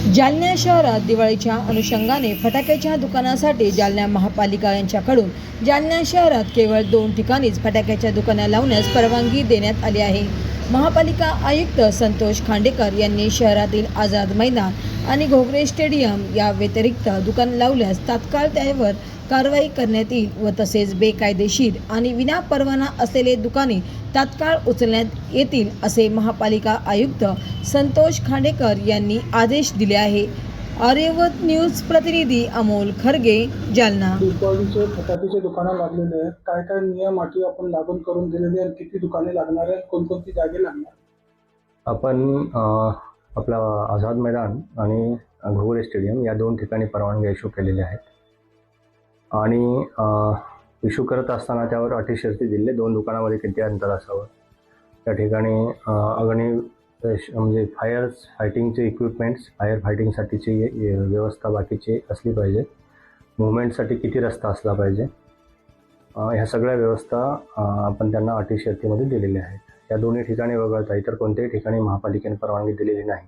जालना शहरात दिवाळीच्या अनुषंगाने फटाक्याच्या दुकानासाठी जालना महापालिका यांच्याकडून जालना शहरात केवळ दोन ठिकाणीच फटाक्याच्या दुकाना लावण्यास परवानगी देण्यात आली आहे. महापालिका आयुक्त संतोष खांडेकर यांनी शहरातील आझाद मैदान आणि घोगरे स्टेडियम या व्यतिरिक्त दुकान लावल्यास तात्काळ त्यावर कारवाई करण्यात येईल व तसेच बेकायदेशीर आणि विनापरवाना असलेले दुकाने तात्काळ उचलण्यात येतील असे महापालिका आयुक्त संतोष खांडेकर यांनी आदेश दिले आहे. आर्यवत न्यूज प्रतिनिधी अमोल खरगे जालना. दीपावलीचे फटाक्याचे दुकानं लागलेले आहेत. काय काय नियम अटी आपण लागू करून दिलेले आहेत? किती दुकाने लागणार आहेत? कोणकोणती जागे लागणार आपण अ, आपला आझाद मैदान आणि घोगरे स्टेडियम या दोन ठिकाणी परवानगी इश्यू केलेल्या आहेत. आणि इश्यू करत असताना त्यावर अटी शर्ती दिले दोन दुकानामध्ये किती अंतर असावं? त्या ठिकाणी अ, अग्नी अ, म्हणजे फायर फायटिंगचे इक्विपमेंट्स फायर फायटिंगसाठीची व्यवस्था बाकीची असली पाहिजे. मुवमेंटसाठी किती रस्ता असला पाहिजे. ह्या सगळ्या व्यवस्था आपण त्यांना अटी शर्तीमध्ये दिलेल्या आहेत. या दोन्ही ठिकाणी वगळता इतर कोणत्याही ठिकाणी महापालिकेने परवानगी दिलेली नाही.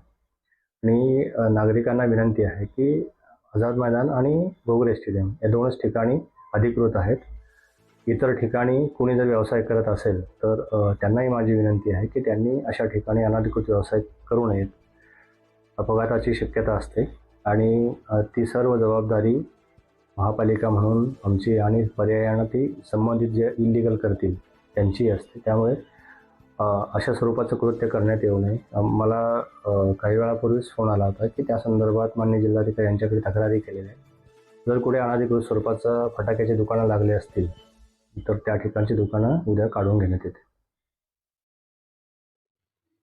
आणि नागरिकांना विनंती आहे की आझाद मैदान आणि गोगरे स्टेडियम या दोनच ठिकाणी अधिकृत आहेत. इतर ठिकाणी कुणी जर व्यवसाय करत असेल तर त्यांनाही माझी विनंती आहे की त्यांनी अशा ठिकाणी अनधिकृत व्यवसाय करू नयेत. अपघाताची शक्यता असते आणि ती सर्व जबाबदारी महापालिका म्हणून आमची आणि पर्यायानं ती संबंधित जे इलिगल करतील त्यांची असते. त्यामुळे अशा स्वरूपाचं कृत्य करण्यात येऊ नये. मला काही वेळापूर्वीच फोन आला होता की त्या संदर्भात मान्य जिल्हाधिकारी यांच्याकडे तक्रारी केलेल्या आहे जर कुठे अनधिकृत स्वरूपाचं फटाक्याची दुकानं लागले असतील तर त्या ठिकाणची दुकानं उद्या काढून घेण्यात येते